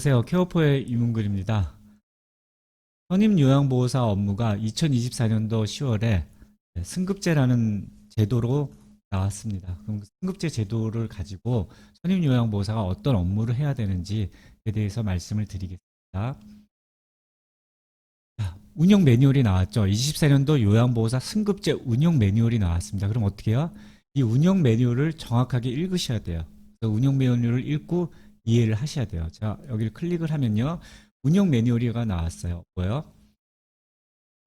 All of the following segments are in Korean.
안녕하세요. 케어포의 이문글입니다. 선임 요양보호사 업무가 2024년도 10월에 승급제라는 제도로 나왔습니다. 그럼 승급제 제도를 가지고 선임 요양보호사가 어떤 업무를 해야 되는지에 대해서 말씀을 드리겠습니다. 자, 운영 매뉴얼이 나왔죠. 24년도 요양보호사 승급제 운영 매뉴얼이 나왔습니다. 그럼 어떻게 해요? 이 운영 매뉴얼을 정확하게 읽으셔야 돼요. 운영 매뉴얼을 읽고 이해를 하셔야 돼요. 자, 여기를 클릭을 하면요. 운영 매뉴얼이가 나왔어요. 뭐요?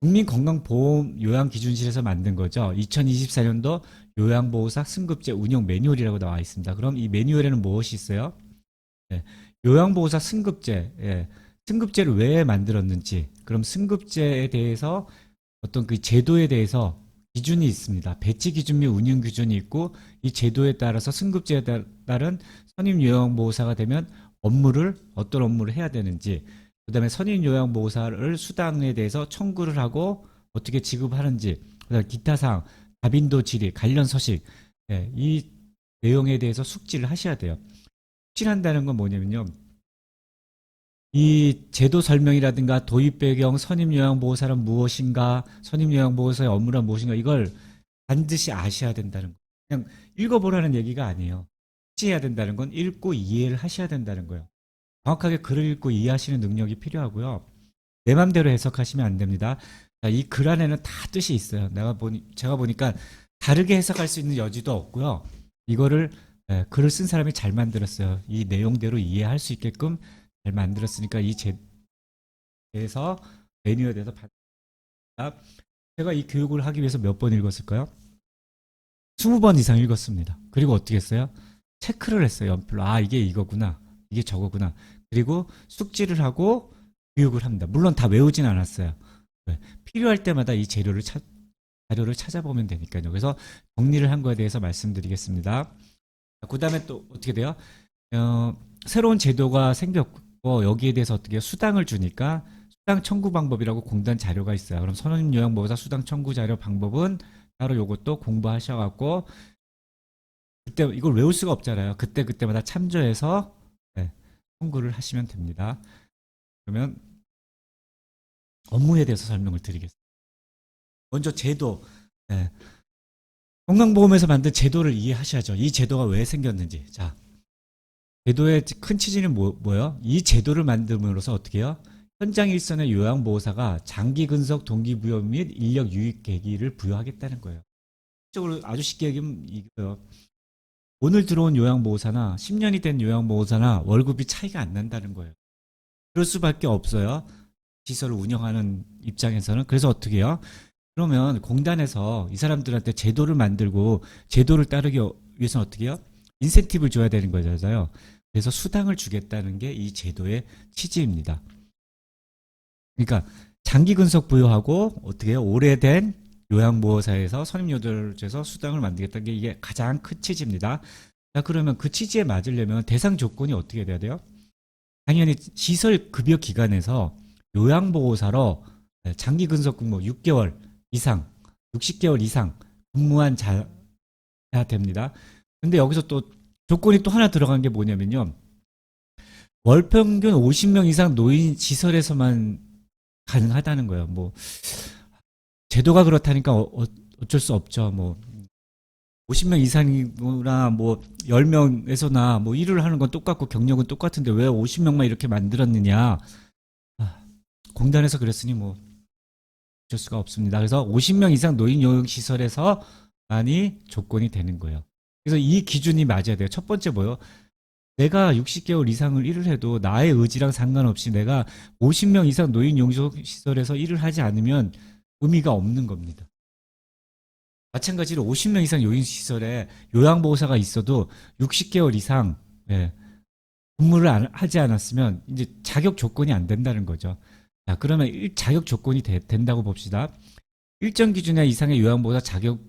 국민건강보험 요양기준실에서 만든 거죠. 2024년도 요양보호사 승급제 운영 매뉴얼이라고 나와 있습니다. 그럼 이 매뉴얼에는 무엇이 있어요? 네, 요양보호사 승급제, 예, 승급제를 왜 만들었는지, 그럼 승급제에 대해서 어떤 그 제도에 대해서 기준이 있습니다. 배치 기준 및 운영 기준이 있고 이 제도에 따라서 승급제에 따- 따른 선임 요양보호사가 되면 업무를 어떤 업무를 해야 되는지 그다음에 선임 요양보호사를 수당에 대해서 청구를 하고 어떻게 지급하는지 그다음에 기타 사항 다빈도 질의 관련 서식 예, 이 내용에 대해서 숙지를 하셔야 돼요. 숙지한다는 건 뭐냐면요. 이 제도 설명이라든가 도입 배경, 선임 요양보호사란 무엇인가, 선임 요양보호사의 업무란 무엇인가 이걸 반드시 아셔야 된다는 거. 그냥 읽어보라는 얘기가 아니에요. 숙지해야 된다는 건 읽고 이해를 하셔야 된다는 거예요. 정확하게 글을 읽고 이해하시는 능력이 필요하고요. 내 맘대로 해석하시면 안 됩니다. 자, 이글 안에는 다 뜻이 있어요. 내가 보니 제가 보니까 다르게 해석할 수 있는 여지도 없고요. 이거를 예, 글을 쓴 사람이 잘 만들었어요. 이 내용대로 이해할 수 있게끔 잘 만들었으니까 이 제에서 매뉴얼에 대해서 받. 제가 이 교육을 하기 위해서 몇 번 읽었을까요? 20번 이상 읽었습니다. 그리고 어떻게 했어요? 체크를 했어요. 연필로. 아, 이게 이거구나. 이게 저거구나. 그리고 숙지를 하고 교육을 합니다. 물론 다 외우진 않았어요. 네. 필요할 때마다 이 재료를 찾, 자료를 찾아보면 되니까요. 그래서 정리를 한 거에 대해서 말씀드리겠습니다. 그 다음에 또 어떻게 돼요? 어, 새로운 제도가 생겼고 여기에 대해서 어떻게? 수당을 주니까 수당 청구 방법이라고 공단 자료가 있어요. 그럼 선임 요양보호사 수당 청구 자료 방법은 따로 요것도 공부하셔갖고 그때 이걸 외울 수가 없잖아요. 그때 그때마다 참조해서 네, 청구를 하시면 됩니다. 그러면 업무에 대해서 설명을 드리겠습니다. 먼저 제도, 네. 건강보험에서 만든 제도를 이해하셔야죠. 이 제도가 왜 생겼는지. 자, 제도의 큰 취지는 뭐, 뭐예요? 이 제도를 만듦으로써 어떻게 해요? 현장 일선의 요양보호사가 장기 근속 동기부여 및 인력 유익 계기를 부여하겠다는 거예요. 적으로 아주 쉽게 얘기하면 이거요. 오늘 들어온 요양보호사나 10년이 된 요양보호사나 월급이 차이가 안 난다는 거예요. 그럴 수밖에 없어요. 시설을 운영하는 입장에서는. 그래서 어떻게 해요? 그러면 공단에서 이 사람들한테 제도를 만들고 제도를 따르기 위해서는 어떻게 해요? 인센티브를 줘야 되는 거잖아요. 그래서 수당을 주겠다는 게 이 제도의 취지입니다. 그러니까 장기 근속 부여하고 어떻게? 오래된 요양보호사에서 선임요들에서 수당을 만들겠다는 게 이게 가장 큰 취지입니다. 자, 그러면 그 취지에 맞으려면 대상 조건이 어떻게 돼야 돼요? 당연히 시설 급여 기관에서 요양보호사로 장기 근속 근무 6개월 이상, 60개월 이상 근무한 자야 됩니다. 근데 여기서 또 조건이 또 하나 들어간 게 뭐냐면요. 월 평균 50명 이상 노인 시설에서만 가능하다는 거예요. 뭐 제도가 그렇다니까 어, 쩔 수 없죠. 뭐 50명 이상이나 뭐 10명에서나 뭐 일을 하는 건 똑같고 경력은 똑같은데 왜 50명만 이렇게 만들었느냐. 아, 공단에서 그랬으니 뭐 어쩔 수가 없습니다. 그래서 50명 이상 노인 요양 시설에서만이 조건이 되는 거예요. 그래서 이 기준이 맞아야 돼요. 첫 번째 뭐요? 내가 60개월 이상을 일을 해도 나의 의지랑 상관없이 내가 50명 이상 노인 용소 시설에서 일을 하지 않으면 의미가 없는 겁니다. 마찬가지로 50명 이상 요인 시설에 요양보호사가 있어도 60개월 이상 예, 근무를 안- 하지 않았으면 이제 자격 조건이 안 된다는 거죠. 자, 그러면 일- 자격 조건이 되- 된다고 봅시다. 일정 기준의 이상의 요양보호사 자격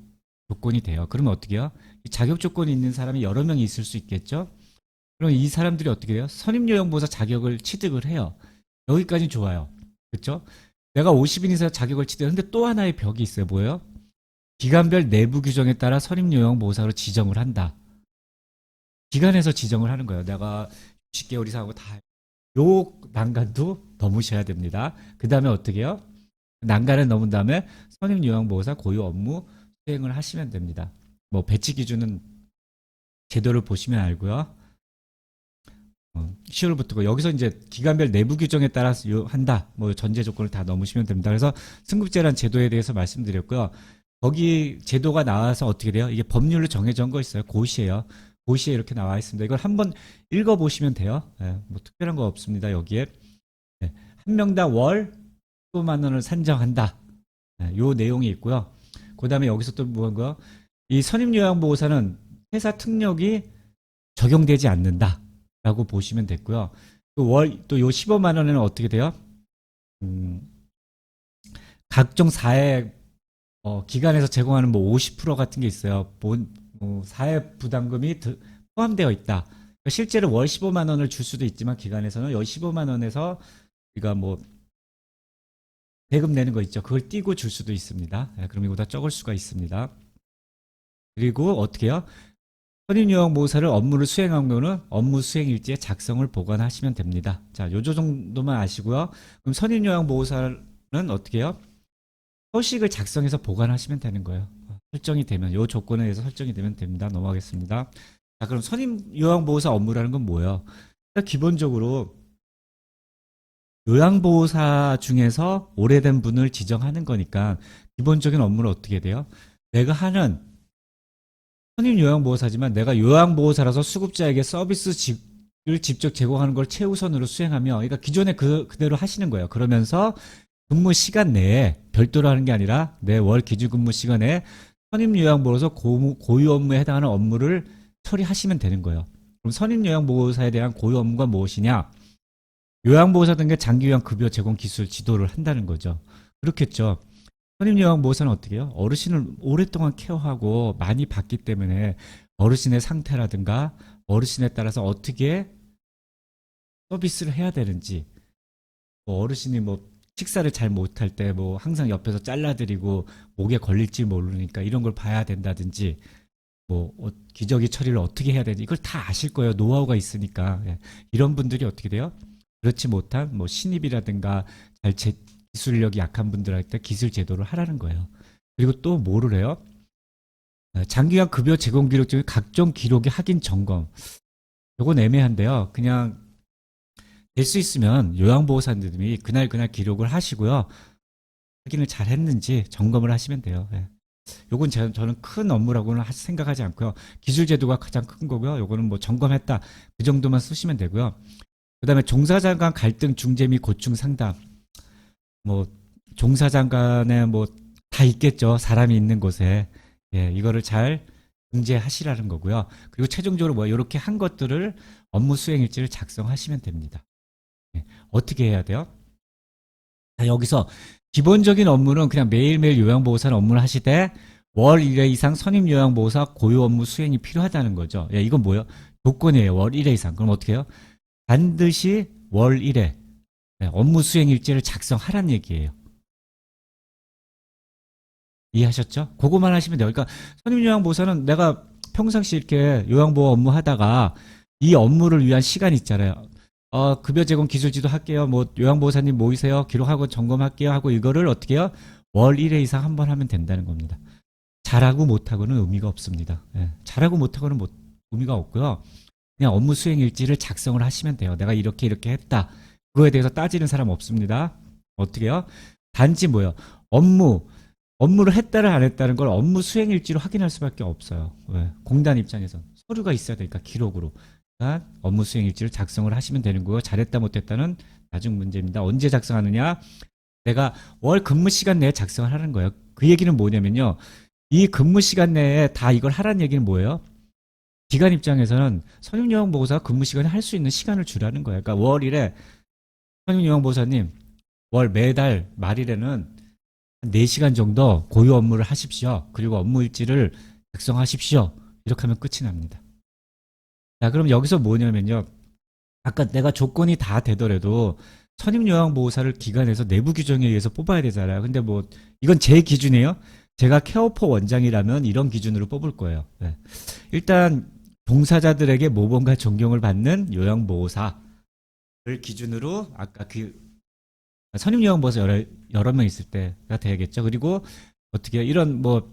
조건이 돼요. 그러면 어떻게 해요? 이 자격 조건이 있는 사람이 여러 명이 있을 수 있겠죠? 그럼 이 사람들이 어떻게 해요? 선임요양보호사 자격을 취득을 해요. 여기까지 좋아요. 그렇죠? 내가 50인 이상 자격을 취득했는데 또 하나의 벽이 있어요. 뭐예요? 기관별 내부 규정에 따라 선임요양보호사로 지정을 한다. 기관에서 지정을 하는 거예요. 내가 60개월 이상하고 다 요 난간도 넘으셔야 됩니다. 그 다음에 어떻게 해요? 난간을 넘은 다음에 선임요양보호사 고유 업무 수행을 하시면 됩니다. 뭐 배치 기준은 제도를 보시면 알고요. 어, 10월부터고 여기서 이제 기간별 내부 규정에 따라서 요- 한다. 뭐 전제 조건을 다 넘으시면 됩니다. 그래서 승급제란 제도에 대해서 말씀드렸고요. 거기 제도가 나와서 어떻게 돼요? 이게 법률로 정해져 거 있어요. 고시예요. 고시에 이렇게 나와 있습니다. 이걸 한번 읽어 보시면 돼요. 예, 뭐 특별한 거 없습니다. 여기에 예, 한 명당 월 15만 원을 산정한다. 예, 요 내용이 있고요. 그 다음에 여기서 또 뭔가 이 선임요양보호사는 회사 특력이 적용되지 않는다라고 보시면 됐고요. 또월또 요 15만 원에는 어떻게 돼요? 음, 각종 사회 어, 기관에서 제공하는 뭐 50% 같은 게 있어요. 본, 뭐 사회 부담금이 드- 포함되어 있다. 그러니까 실제로 월 15만 원을 줄 수도 있지만 기관에서는 월 15만 원에서 우리가 뭐 대금 내는 거 있죠. 그걸 띄고 줄 수도 있습니다. 예, 그럼 이거보다 적을 수가 있습니다. 그리고 어떻게 해요? 선임요양보호사를 업무를 수행한 경우는 업무 수행 일지에 작성을 보관하시면 됩니다. 자, 요 정도만 아시고요. 그럼 선임요양보호사는 어떻게 해요? 서식을 작성해서 보관하시면 되는 거예요. 설정이 되면 요 조건에 의해서 설정이 되면 됩니다. 넘어가겠습니다. 자, 그럼 선임 요양 보호사 업무라는 건 뭐예요? 기본적으로 요양 보호사 중에서 오래된 분을 지정하는 거니까 기본적인 업무는 어떻게 돼요? 내가 하는 선임 요양보호사지만 내가 요양보호사라서 수급자에게 서비스 를 직접 제공하는 걸 최우선으로 수행하며 그러니까 기존에 그, 그대로 하시는 거예요. 그러면서 근무 시간 내에 별도로 하는 게 아니라 내 월 기준 근무 시간에 선임 요양보호사 고, 고유 업무에 해당하는 업무를 처리하시면 되는 거예요. 그럼 선임 요양보호사에 대한 고유 업무가 무엇이냐? 요양보호사 등의 장기 요양 급여 제공 기술 지도를 한다는 거죠. 그렇겠죠. 선임 요양보호사는 어떻게 해요? 어르신을 오랫동안 케어하고 많이 봤기 때문에 어르신의 상태라든가 어르신에 따라서 어떻게 서비스를 해야 되는지 뭐 어르신이 뭐 식사를 잘 못할 때 뭐 항상 옆에서 잘라드리고 목에 걸릴지 모르니까 이런 걸 봐야 된다든지 뭐 어, 기저귀 처리를 어떻게 해야 되는지 이걸 다 아실 거예요. 노하우가 있으니까 예. 이런 분들이 어떻게 돼요? 그렇지 못한 뭐 신입이라든가 잘 제, 기술력이 약한 분들한테 기술 제도를 하라는 거예요. 그리고 또 뭐를 해요? 어, 장기간 급여 제공 기록 중에 각종 기록의 확인 점검. 요건 애매한데요. 그냥 될 수 있으면 요양보호사님들이 그날 그날 기록을 하시고요. 확인을 잘 했는지 점검을 하시면 돼요. 예. 요건 제- 저는 큰 업무라고는 하- 생각하지 않고요. 기술 제도가 가장 큰 거고요. 요거는 뭐 점검했다. 그 정도만 쓰시면 되고요. 그 다음에 종사자 간 갈등 중재 및 고충 상담. 뭐 종사자 간에 뭐 다 있겠죠. 사람이 있는 곳에. 예, 이거를 잘 중재하시라는 거고요. 그리고 최종적으로 뭐 이렇게 한 것들을 업무 수행 일지를 작성하시면 됩니다. 예, 어떻게 해야 돼요? 자, 여기서 기본적인 업무는 그냥 매일매일 요양보호사는 업무를 하시되 월 1회 이상 선임 요양보호사 고유 업무 수행이 필요하다는 거죠. 예, 이건 뭐예요? 조건이에요. 월 1회 이상. 그럼 어떻게 해요? 반드시 월 1회 네, 업무 수행 일지를 작성하란 얘기예요. 이해하셨죠? 그거만 하시면 돼요. 그러니까 선임 요양보호사는 내가 평상시 이렇게 요양보호 업무 하다가 이 업무를 위한 시간이 있잖아요. 어, 급여 제공 기술 지도 할게요. 뭐 요양보호사님 모이세요. 기록하고 점검할게요. 하고 이거를 어떻게 해요? 월 1회 이상 한 번 하면 된다는 겁니다. 잘하고 못하고는 의미가 없습니다. 예, 잘하고 못하고는 못- 의미가 없고요. 그냥 업무 수행 일지를 작성을 하시면 돼요. 내가 이렇게 이렇게 했다. 그거에 대해서 따지는 사람 없습니다. 어떻게 해요? 단지 뭐예요? 업무, 업무를 했다를 안 했다는 걸 업무 수행 일지로 확인할 수밖에 없어요. 왜? 공단 입장에서 서류가 있어야 되니까 기록으로. 그러니까 업무 수행 일지를 작성을 하시면 되는 거고요. 잘했다 못했다는 나중 문제입니다. 언제 작성하느냐? 내가 월 근무 시간 내에 작성을 하는 거예요. 그 얘기는 뭐냐면요. 이 근무 시간 내에 다 이걸 하라는 얘기는 뭐예요? 기관 입장에서는 선임요양보호사가 근무 시간에 할 수 있는 시간을 주라는 거예요. 그러니까 월 1에 선임요양보호사님 월 매달 말일에는 한 4시간 정도 고유 업무를 하십시오. 그리고 업무 일지를 작성하십시오. 이렇게 하면 끝이 납니다. 자, 그럼 여기서 뭐냐면요. 아까 내가 조건이 다 되더라도 선임 요양 보호사를 기관에서 내부 규정에 의해서 뽑아야 되잖아요. 근데 뭐 이건 제 기준이에요. 제가 케어포 원장이라면 이런 기준으로 뽑을 거예요. 네. 일단 종사자들에게 모범과 존경을 받는 요양보호사 기준으로 아까 그 선임요양보호사 여러 여러 명 있을 때가 돼야겠죠. 그리고 어떻게 이런 뭐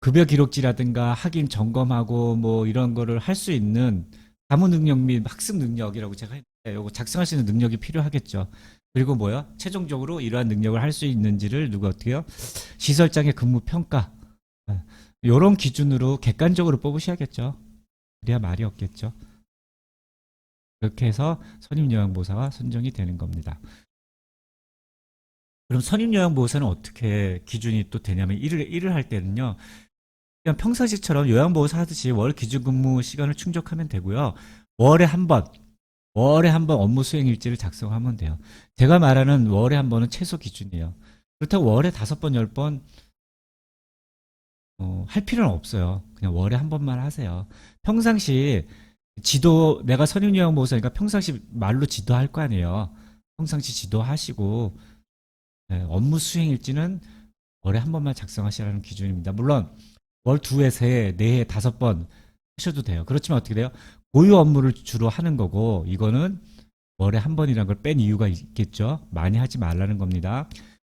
급여 기록지라든가 확인 점검하고 뭐 이런 거를 할 수 있는 사무 능력 및 학습 능력이라고 제가 했는데 요거 작성할 수 있는 능력이 필요하겠죠. 그리고 뭐야? 최종적으로 이러한 능력을 할 수 있는지를 누가 어떻게요? 시설장의 근무 평가 이런 기준으로 객관적으로 뽑으셔야겠죠. 그래야 말이 없겠죠. 그렇게 해서 선임요양보호사가 선정이 되는 겁니다. 그럼 선임요양보호사는 어떻게 기준이 또 되냐면 일을 일을 할 때는요. 그냥 평상시처럼 요양보호사 하듯이 월 기준 근무 시간을 충족하면 되고요. 월에 한 번, 월에 한 번 업무 수행 일지를 작성하면 돼요. 제가 말하는 월에 한 번은 최소 기준이에요. 그렇다고 월에 다섯 번, 열 번, 어, 할 필요는 없어요. 그냥 월에 한 번만 하세요. 평상시 지도, 내가 선임요양보호사니까 평상시 말로 지도할 거 아니에요. 평상시 지도하시고, 네, 업무 수행 일지는 월에 한 번만 작성하시라는 기준입니다. 물론, 월두 회, 세 회, 네 회, 다섯 번 하셔도 돼요. 그렇지만 어떻게 돼요? 고유 업무를 주로 하는 거고, 이거는 월에 한 번이라는 걸 뺀 이유가 있겠죠. 많이 하지 말라는 겁니다.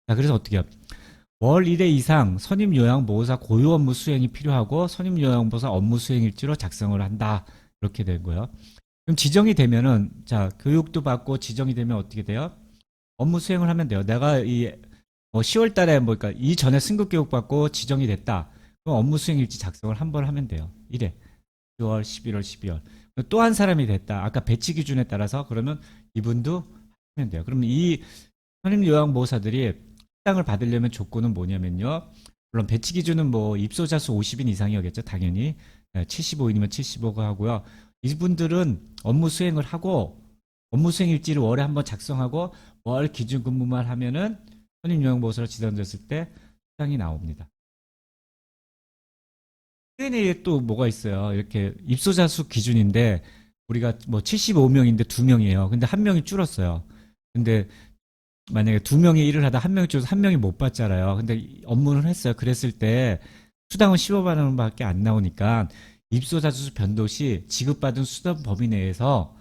자, 그래서 어떻게 해요? 월 1회 이상 선임 요양 보호사 고유 업무 수행이 필요하고 선임 요양 보호사 업무 수행 일지로 작성을 한다. 된 거예요. 그럼 지정이 되면은 자, 교육도 받고 지정이 되면 어떻게 돼요? 업무 수행을 하면 돼요. 내가 이 10월 달에 뭐 그러니까 이전에 승급 교육 받고 지정이 됐다. 그럼 업무 수행 일지 작성을 한 번 하면 돼요. 1회. 6월, 11월, 12월. 또 한 사람이 됐다. 아까 배치 기준에 따라서 그러면 이분도 하면 돼요. 그러면 이 선임 요양 보호사들이 상을 받으려면 조건은 뭐냐면요. 물론 배치 기준은 뭐 입소자 수 50인 이상이었겠죠. 당연히 75인이면 75가 하고요. 이분들은 업무 수행을 하고 업무 수행 일지를 월에 한번 작성하고 월 기준 근무만 하면은 선임 요양보호사로 지정됐을 때 수당이 나옵니다. Q&A에 또 뭐가 있어요. 이렇게 입소자 수 기준인데 우리가 뭐 75명인데 2명이에요. 근데 한 명이 줄었어요. 근데 만약에 두 명이 일을 하다 한 명이 줄어서 한 명이 못 받잖아요. 근데 업무를 했어요. 그랬을 때 수당은 15만 원밖에 안 나오니까 입소자 수 변동 시 지급받은 수당 범위 내에서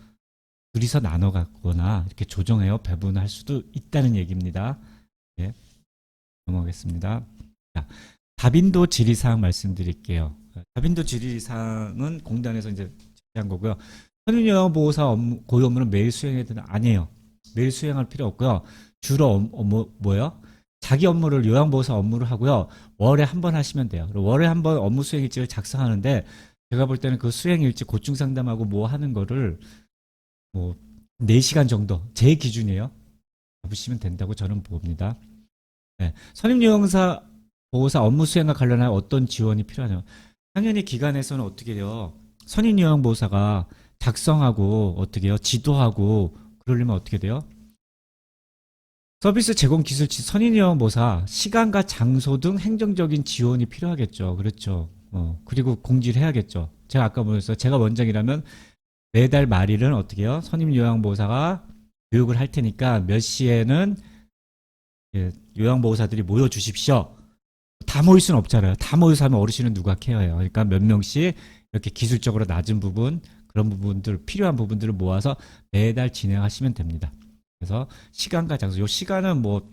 둘이서 나눠 갖거나 이렇게 조정해요. 배분할 수도 있다는 얘기입니다. 예. 넘어가겠습니다. 자, 다빈도 질의사항 말씀드릴게요. 다빈도 질의사항은 공단에서 이제 제시한 거고요. 업무, 고유 업무는 매일 수행해야 되는 아니에요. 매일 수행할 필요 없고요. 주로 업- 업무 뭐요? 자기 업무를 요양보호사 업무를 하고요. 월에 한 번 하시면 돼요. 월에 한 번 업무 수행 일지를 작성하는데 제가 볼 때는 그 수행 일지 고충 상담하고 뭐 하는 거를 뭐 4시간 정도 제 기준이에요. 잡으시면 된다고 저는 봅니다. 네. 선임요양사 보호사 업무 수행과 관련하여 어떤 지원이 필요하냐. 당연히 기관에서는 어떻게 해요? 선임요양 보호사가 작성하고 어떻게 해요? 지도하고 그러려면 어떻게 돼요? 서비스 제공 기술치 선임요양보호사 시간과 장소 등 행정적인 지원이 필요하겠죠. 그렇죠. 어, 그리고 공지를 해야겠죠. 제가 아까 보였어요. 제가 원장이라면 매달 말일은 어떻게 해요? 선임 요양보호사가 교육을 할 테니까 몇 시에는 예, 요양보호사들이 모여 주십시오. 다 모일 수는 없잖아요. 다 모여서 하면 어르신은 누가 케어해요. 그러니까 몇 명씩 이렇게 기술적으로 낮은 부분 그런 부분들 필요한 부분들을 모아서 매달 진행하시면 됩니다. 그래서 시간과 장소, 요 시간은 뭐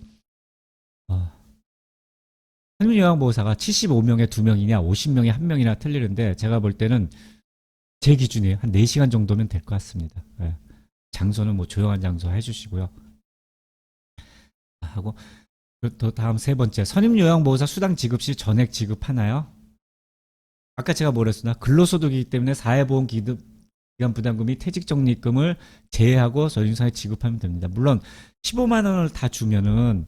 어, 선임요양보호사가 75명에 2명이냐 50명에 1명이나 틀리는데 제가 볼 때는 제 기준이에요. 한 4시간 정도면 될 것 같습니다. 예. 장소는 뭐 조용한 장소 해주시고요. 하고 그또 다음 세 번째 선임요양보호사 수당 지급 시 전액 지급하나요? 아까 제가 뭐랬으나 근로소득이기 때문에 사회보험 기득 기간 부담금 및 퇴직적립금을 제외하고 저임상에 지급하면 됩니다. 물론 15만 원을 다 주면은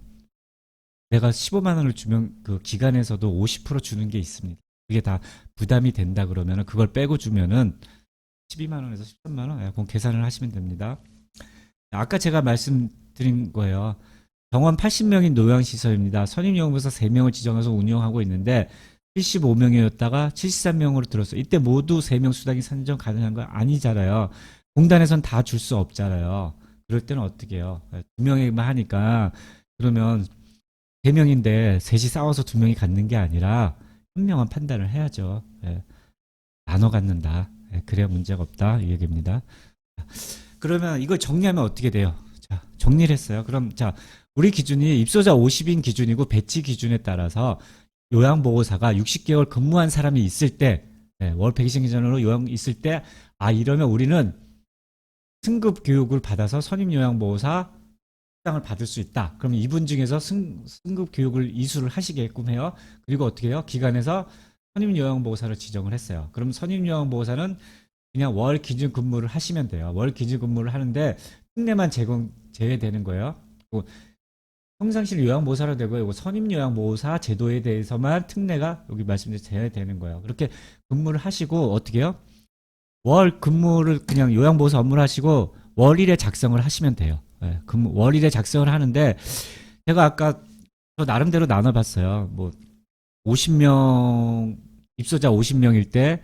내가 15만 원을 주면 그 기간에서도 50% 주는 게 있습니다. 그게 다 부담이 된다 그러면은 그걸 빼고 주면은 12만 원에서 13만 원, 예, 그건 계산을 하시면 됩니다. 아까 제가 말씀드린 거예요. 병원 80명인 노양시설입니다. 선임요양보호사 3명을 지정해서 운영하고 있는데 75명이었다가 73명으로 들었어요. 이때 모두 3명 수당이 산정 가능한 거 아니잖아요. 공단에선 다 줄 수 없잖아요. 그럴 때는 어떻게 해요? 두 명이만 하니까 그러면 3명인데 셋이 싸워서 두 명이 갖는 게 아니라 현명한 판단을 해야죠. 예. 나눠 갖는다. 예, 그래야 문제가 없다. 이 얘기입니다. 그러면 이걸 정리하면 어떻게 돼요? 자, 정리를 했어요. 그럼 자, 우리 기준이 입소자 50인 기준이고 배치 기준에 따라서 요양보호사가 60개월 근무한 사람이 있을 때, 네, 월 120일 기준으로 요양 있을 때, 아, 이러면 우리는 승급 교육을 받아서 선임 요양보호사 상을 받을 수 있다. 그럼 이분 중에서 승, 승급 교육을 이수를 하시게끔 해요. 그리고 어떻게 해요? 기관에서 선임 요양보호사를 지정을 했어요. 그럼 선임 요양보호사는 그냥 월 기준 근무를 하시면 돼요. 월 기준 근무를 하는데 특례만 제공 제외되는 거예요. 평상시를 요양보호사로 되고 이거 선임 요양보호사 제도에 대해서만 특례가 여기 말씀드린 제외되는 거예요. 그렇게 근무를 하시고 어떻게 해요? 월 근무를 그냥 요양보호사 업무를 하시고 월일에 작성을 하시면 돼요. 예, 근무 월일에 작성을 하는데 제가 아까 저 나름대로 나눠봤어요. 뭐 50명 입소자 50명일 때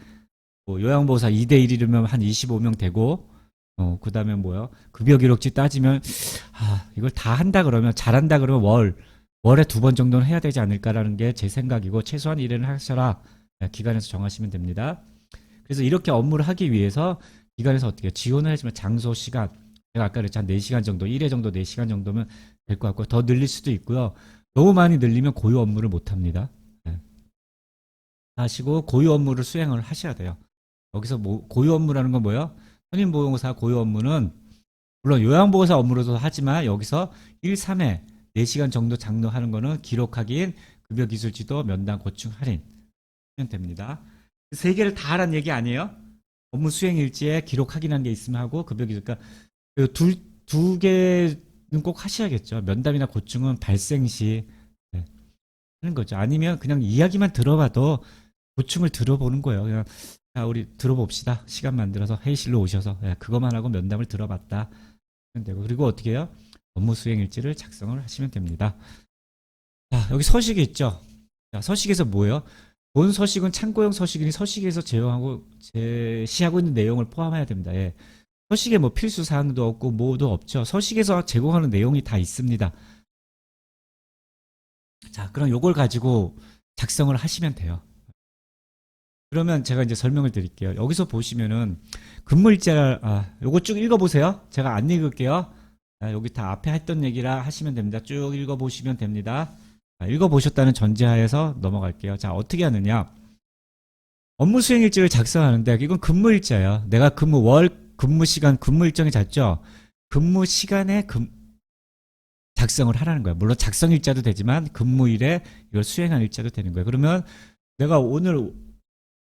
뭐 요양보호사 2대 1이면 한 25명 되고 어 그 다음에 뭐요? 급여 기록지 따지면 아 이걸 다 한다 그러면 잘한다 그러면 월 월에 두 번 정도는 해야 되지 않을까라는 게 제 생각이고 최소한 1회는 하셔라 예, 기관에서 정하시면 됩니다. 그래서 이렇게 업무를 하기 위해서 기관에서 어떻게? 지원을 해주면 장소 시간 제가 아까 그랬죠 한 4시간 정도 1회 정도 4시간 정도면 될 것 같고 더 늘릴 수도 있고요. 너무 많이 늘리면 고유 업무를 못 합니다. 예. 하시고 고유 업무를 수행을 하셔야 돼요. 여기서 뭐 고유 업무라는 건 뭐예요? 선임보호사 고유 업무는 물론 요양보호사 업무로도 하지만 여기서 1, 3회 4시간 정도 장로하는 거는 기록 확인, 급여 기술 지도, 면담 고충 할인 하면 됩니다. 세 개를 다 하라는 얘기 아니에요? 업무 수행 일지에 기록 확인한 게 있으면 하고 급여 기술 그러니까 그 둘, 두 개는 꼭 하셔야겠죠. 면담이나 고충은 발생 시 네, 하는 거죠. 아니면 그냥 이야기만 들어봐도 고충을 들어보는 거예요. 그냥 자, 우리 들어봅시다. 시간 만들어서 회의실로 오셔서 예, 그것만 하고 면담을 들어봤다 되고 그리고 어떻게 해요? 업무 수행 일지를 작성을 하시면 됩니다. 자, 여기 서식이 있죠. 자, 서식에서 뭐예요? 본 서식은 참고용 서식이니 서식에서 제용하고 제시하고 있는 내용을 포함해야 됩니다. 예. 서식에 뭐 필수 사항도 없고 뭐도 없죠. 서식에서 제공하는 내용이 다 있습니다. 자, 그럼 요걸 가지고 작성을 하시면 돼요. 그러면 제가 이제 설명을 드릴게요. 여기서 보시면은 근무일자 아, 요거 쭉 읽어 보세요. 제가 안 읽을게요. 아, 여기 다 앞에 했던 얘기라 하시면 됩니다. 쭉 읽어 보시면 됩니다. 아, 읽어 보셨다는 전제하에서 넘어갈게요. 자, 어떻게 하느냐? 업무 수행 일지를 작성하는데 이건 근무 일자예요. 내가 근무 월 근무 시간 근무 일정이 잤죠. 근무 시간에 근 작성을 하라는 거예요. 물론 작성 일자도 되지만 근무일에 이걸 수행한 일자도 되는 거예요. 그러면 내가 오늘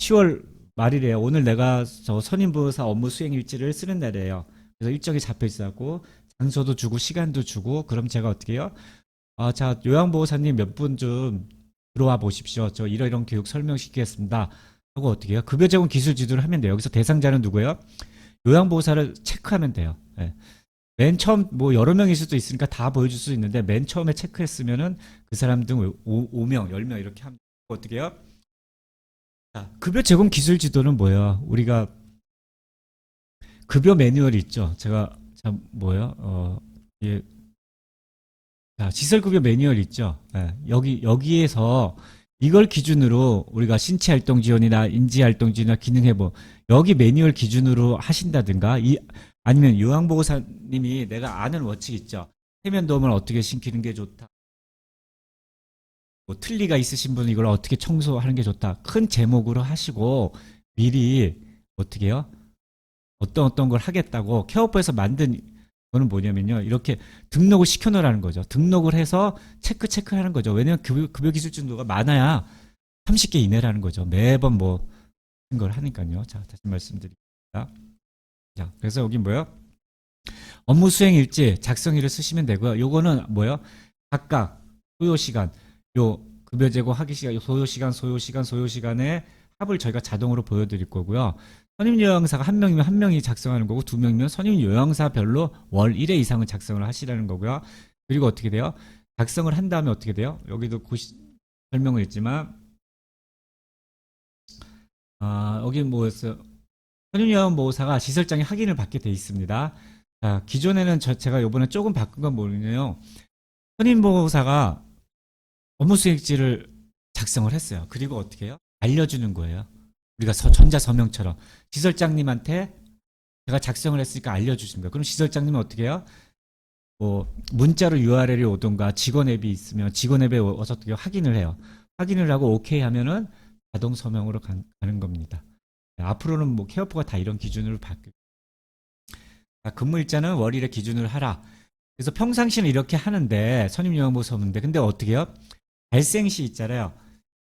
10월 말이래요. 오늘 내가 저 선임보호사 업무 수행 일지를 쓰는 날이에요. 그래서 일정이 잡혀 있었고 장소도 주고 시간도 주고 그럼 제가 어떻게 해요? 아, 자 요양보호사님 몇 분 좀 들어와 보십시오. 저 이러이런 교육 설명시키겠습니다. 하고 어떻게 해요? 급여 제공 기술 지도를 하면 돼요. 여기서 대상자는 누구예요? 요양보호사를 체크하면 돼요. 예. 맨 처음 뭐 여러 명일 수도 있으니까 다 보여줄 수 있는데 맨 처음에 체크했으면은 그 사람 등 5, 5명, 10명 이렇게 하면 어떻게 해요? 자, 급여 제공 기술 지도는 뭐예요? 우리가 급여 매뉴얼이 있죠. 제가 참 뭐예요? 어, 예. 자, 시설 급여 매뉴얼 있죠. 예, 여기 여기에서 이걸 기준으로 우리가 신체 활동 지원이나 인지 활동 지원이나 기능 회복 여기 매뉴얼 기준으로 하신다든가 이 아니면 요양보호사님이 내가 아는 원칙 있죠. 세면 도움을 어떻게 신기는 게 좋다. 뭐 틀니가 있으신 분은 이걸 어떻게 청소하는 게 좋다. 큰 제목으로 하시고 미리 어떻게 해요? 어떤 어떤 걸 하겠다고 케어업에서 만든 거는 뭐냐면요. 이렇게 등록을 시켜놓으라는 거죠. 등록을 해서 체크 체크하는 거죠. 왜냐하면 급여, 급여 기술 정도가 많아야 30개 이내라는 거죠. 매번 뭐 걸 하니까요. 자, 다시 말씀드립니다. 자, 그래서 여기 뭐요? 업무 수행 일지 작성일을 쓰시면 되고요. 요거는 뭐요? 각각 소요 시간, 요 급여 제공 하기 시간, 요 소요 시간, 소요 시간, 소요 시간에 합을 저희가 자동으로 보여드릴 거고요. 선임 요양사가 한 명이면 한 명이 작성하는 거고 두 명이면 선임 요양사별로 월 1회 이상은 작성을 하시라는 거고요. 그리고 어떻게 돼요? 작성을 한 다음에 어떻게 돼요? 여기도 고시, 설명을 했지만 아, 여기 뭐였어요? 선임 요양 보호사가 시설장에 확인을 받게 돼 있습니다. 자, 기존에는 저, 제가 요번에 조금 바꾼 건 뭐냐면 선임 보호사가 업무 수행지를 작성을 했어요. 그리고 어떻게 해요? 알려주는 거예요. 우리가 서, 전자 서명처럼 시설장님한테 제가 작성을 했으니까 알려주십니다. 그럼 시설장님은 어떻게 해요? 뭐 문자로 URL이 오던가 직원 앱이 있으면 직원 앱에 와서 어떻게 확인을 해요. 확인을 하고 오케이 하면은 자동 서명으로 가, 는 겁니다. 네, 앞으로는 뭐 케어포가 다 이런 기준으로 바뀌. 자, 근무일자는 월일의 기준으로 하라. 그래서 평상시는 이렇게 하는데 선임요양보 서문인데 근데 어떻게 해요? 발생 시 있잖아요.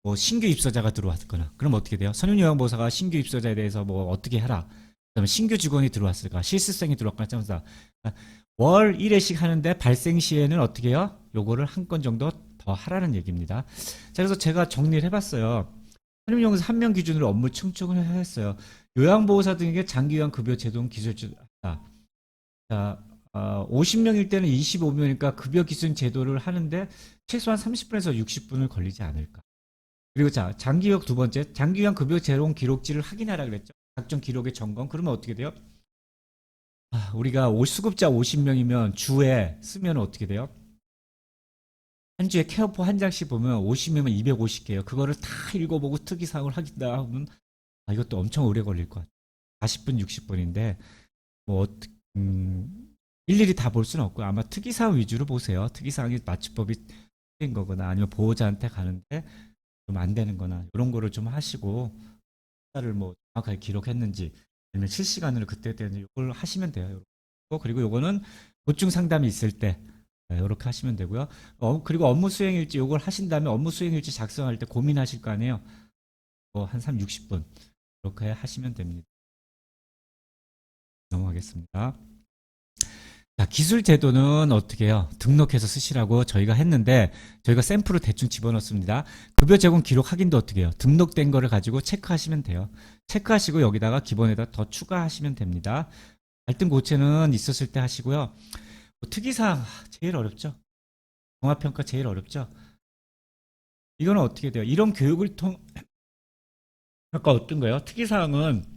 뭐 신규 입소자가 들어왔거나 그럼 어떻게 돼요? 선임요양보사가 신규 입소자에 대해서 뭐 어떻게 하라. 그다음에 신규 직원이 들어왔을까? 실습생이 들어왔거나 점사. 월 1회씩 하는데 발생 시에는 어떻게 해요? 요거를 한 건 정도 더 하라는 얘기입니다. 자, 그래서 제가 정리를 해봤어요. 선임용에서 한 명 기준으로 업무 충족을 했어요. 요양보호사 등에게 장기요양 급여 제동 기술주다. 자, 어, 50명일 때는 25명이니까 급여 기준 제도를 하는데 최소한 30분에서 60분을 걸리지 않을까. 그리고 자, 장기요양 두 번째, 장기요양 급여 제공 기록지를 확인하라 그랬죠. 각종 기록의 점검. 그러면 어떻게 돼요? 아, 우리가 오- 수급자 50명이면 주에 쓰면 어떻게 돼요? 한 주에 케어포 한 장씩 보면 50명이면 250개예요. 그거를 다 읽어보고 특이사항을 하긴다 하면 아, 이것도 엄청 오래 걸릴 것 같아요. 40분, 60분인데 뭐 어떻게 음, 일일이 다 볼 수는 없고 아마 특이사항 위주로 보세요. 특이사항이 맞춤법이 틀린 거거나 아니면 보호자한테 가는데 좀 안 되는 거나 이런 거를 좀 하시고 숫자를 뭐 정확하게 기록했는지 아니면 실시간으로 그때 때는 이걸 하시면 돼요. 그리고 요거는 보충 상담이 있을 때 이렇게 하시면 되고요. 어, 그리고 업무 수행일지 요걸 하신 다음에 업무 수행일지 작성할 때 고민하실 거 아니에요. 뭐한 3, 60분 이렇게 하시면 됩니다. 넘어가겠습니다. 자, 기술 제도는 어떻게 해요? 등록해서 쓰시라고 저희가 했는데 저희가 샘플을 대충 집어넣습니다. 급여 제공 기록 확인도 어떻게 해요? 등록된 거를 가지고 체크하시면 돼요. 체크하시고 여기다가 기본에다 더 추가하시면 됩니다. 갈등 고체는 있었을 때 하시고요. 뭐 특이사항 제일 어렵죠. 종합평가 제일 어렵죠. 이거는 어떻게 돼요? 이런 교육을 통 아까 어떤 거예요? 특이사항은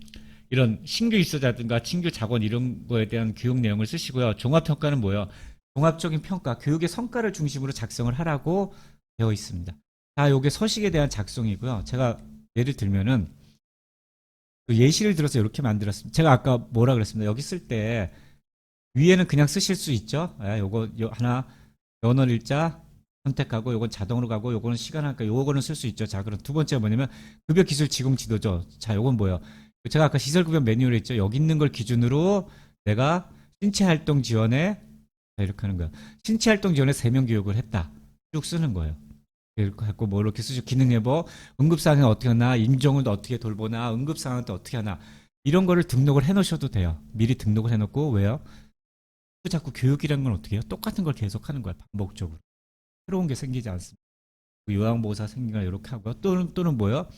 이런 신규 입소자든가 신규 작원 이런 거에 대한 교육 내용을 쓰시고요. 종합평가는 뭐예요? 종합적인 평가, 교육의 성과를 중심으로 작성을 하라고 되어 있습니다. 자, 요게 서식에 대한 작성이고요. 제가 예를 들면은 그 예시를 들어서 이렇게 만들었습니다. 제가 아까 뭐라 그랬습니다. 여기 쓸 때 위에는 그냥 쓰실 수 있죠. 예, 요거 요 하나 연원 일자 선택하고 요건 자동으로 가고 요거는 시간 할까 요거는 쓸 수 있죠. 자, 그럼 두 번째가 뭐냐면 급여 기술 지공 지도죠. 자, 요건 뭐예요? 제가 아까 시설 급여 매뉴얼에 있죠. 여기 있는 걸 기준으로 내가 신체 활동 지원에 자, 이렇게 하는 거야. 신체 활동 지원에 세 명 교육을 했다. 쭉 쓰는 거예요. 이렇게 했고 뭐 이렇게 쓰죠. 기능 예보, 응급 상황은 어떻게 하나, 임종은 어떻게 돌보나, 응급 상황은 또 어떻게 하나 이런 거를 등록을 해 놓으셔도 돼요. 미리 등록을 해 놓고 왜요? 또 자꾸 교육이라는 건 어떻게 해요? 똑같은 걸 계속 하는 거야. 반복적으로. 새로운 게 생기지 않습니다. 요양보호사 생기가 이렇게 하고요. 또는 또는 뭐요?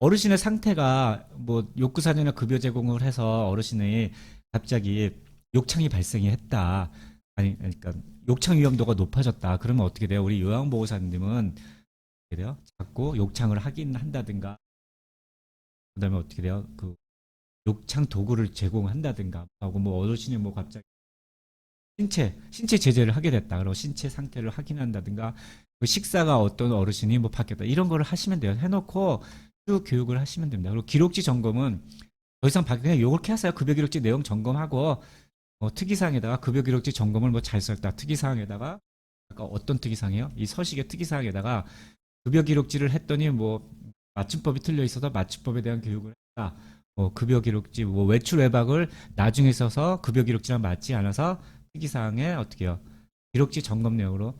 어르신의 상태가 뭐 욕구 사전에 급여 제공을 해서 어르신이 갑자기 욕창이 발생이 했다. 아니 그러니까 욕창 위험도가 높아졌다. 그러면 어떻게 돼요? 우리 요양보호사님은 어떻게 돼요? 자꾸 욕창을 하긴 한다든가 그다음에 어떻게 돼요? 그 욕창 도구를 제공한다든가 하고 뭐 어르신이 뭐 갑자기 신체 신체 제재를 하게 됐다. 그리고 신체 상태를 확인한다든가 그 식사가 어떤 어르신이 뭐 바뀌었다. 이런 거를 하시면 돼요. 해놓고 쭉 교육을 하시면 됩니다. 그리고 기록지 점검은 더 이상 바 그냥 요렇게 하세요. 급여 기록지 내용 점검하고 뭐 특이사항에다가 급여 기록지 점검을 뭐 잘 썼다. 특이사항에다가 아까 어떤 특이사항이요? 이 서식의 특이사항에다가 급여 기록지를 했더니 뭐 맞춤법이 틀려 있어서 맞춤법에 대한 교육을 했다. 뭐 급여 기록지 뭐 외출 외박을 나중에 써서 급여 기록지랑 맞지 않아서 특이사항에 어떻게 해요? 기록지 점검 내용으로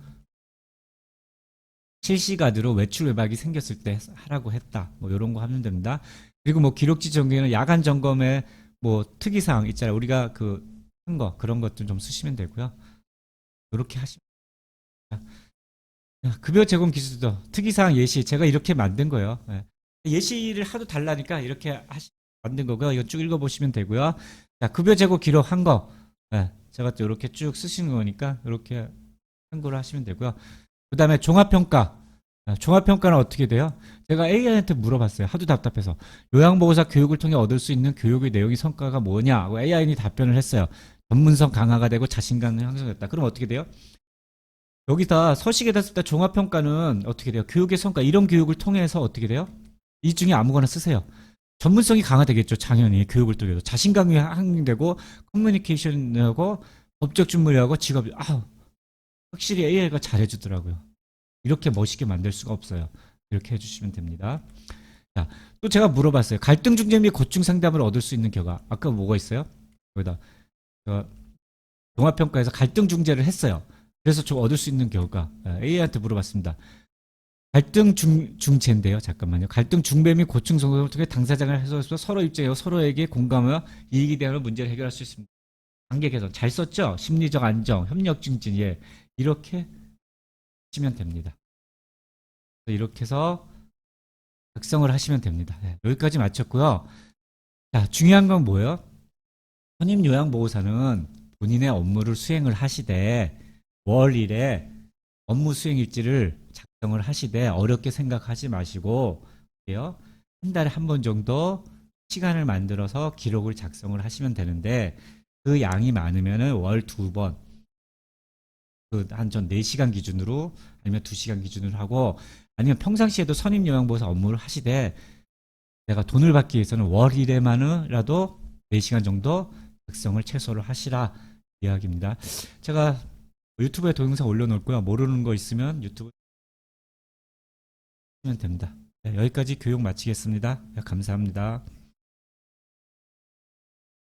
실시간으로 외출 외박이 생겼을 때 하라고 했다. 뭐 이런 거 하면 됩니다. 그리고 뭐 기록지 점검에는 야간 점검에 뭐 특이사항 있잖아요. 우리가 그 한 거 그런 것들 좀 쓰시면 되고요. 이렇게 하시면. 자, 급여 제공 기술도 특이사항 예시 제가 이렇게 만든 거예요. 예. 예시를 하도 달라니까 이렇게 하시 만든 거고요. 이거 쭉 읽어보시면 되고요. 자, 급여 제공 기록 한 거. 예, 제가 또 이렇게 쭉 쓰시는 거니까 이렇게 참고를 하시면 되고요. 그 다음에 종합평가. 아, 종합평가는 어떻게 돼요? 제가 AI한테 물어봤어요. 하도 답답해서. 요양보호사 교육을 통해 얻을 수 있는 교육의 내용이 성과가 뭐냐? 하고 AI는 답변을 했어요. 전문성 강화가 되고 자신감이 향상됐다. 그럼 어떻게 돼요? 여기다 서식에다 쓸때 종합평가는 어떻게 돼요? 교육의 성과, 이런 교육을 통해서 어떻게 돼요? 이 중에 아무거나 쓰세요. 전문성이 강화되겠죠. 당연히 교육을 통해서 자신감이 향되고 커뮤니케이션하고 법적 준물하고 직업 아 확실히 AI가 잘해주더라고요. 이렇게 멋있게 만들 수가 없어요. 이렇게 해주시면 됩니다. 자, 또 제가 물어봤어요. 갈등 중재 및 고충 상담을 얻을 수 있는 결과 아까 뭐가 있어요? 거기다 제가 종합평가에서 갈등 중재를 했어요. 그래서 좀 얻을 수 있는 결과 AI한테 물어봤습니다. 갈등 중, 중재인데요. 잠깐만요. 갈등 중배 및 고충 성공을 통해 당사자가 해소해서 서로 입장하고 서로에게 공감하며 이익이 되는 문제를 해결할 수 있습니다. 관계 개선 잘 썼죠? 심리적 안정, 협력 증진 예 이렇게 하시면 됩니다. 이렇게 해서 작성을 하시면 됩니다. 예, 여기까지 마쳤고요. 자 중요한 건 뭐예요? 선임 요양보호사는 본인의 업무를 수행을 하시되 월일에 업무 수행 일지를 작성을 하시되 어렵게 생각하지 마시고 요한 달에 한 번 정도 시간을 만들어서 기록을 작성을 하시면 되는데 그 양이 많으면은 월두 번, 그한전 4시간 기준으로 아니면 2시간 기준으로 하고 아니면 평상시에도 선임 요양보호사 업무를 하시되 내가 돈을 받기 위해서는 월 1회만이라도 4시간 정도 작성을 최소로 하시라 이야기입니다. 제가 유튜브에 동영상 올려놓을고요. 모르는 거 있으면 유튜브 하면 됩니다. 네, 여기까지 교육 마치겠습니다. 네, 감사합니다.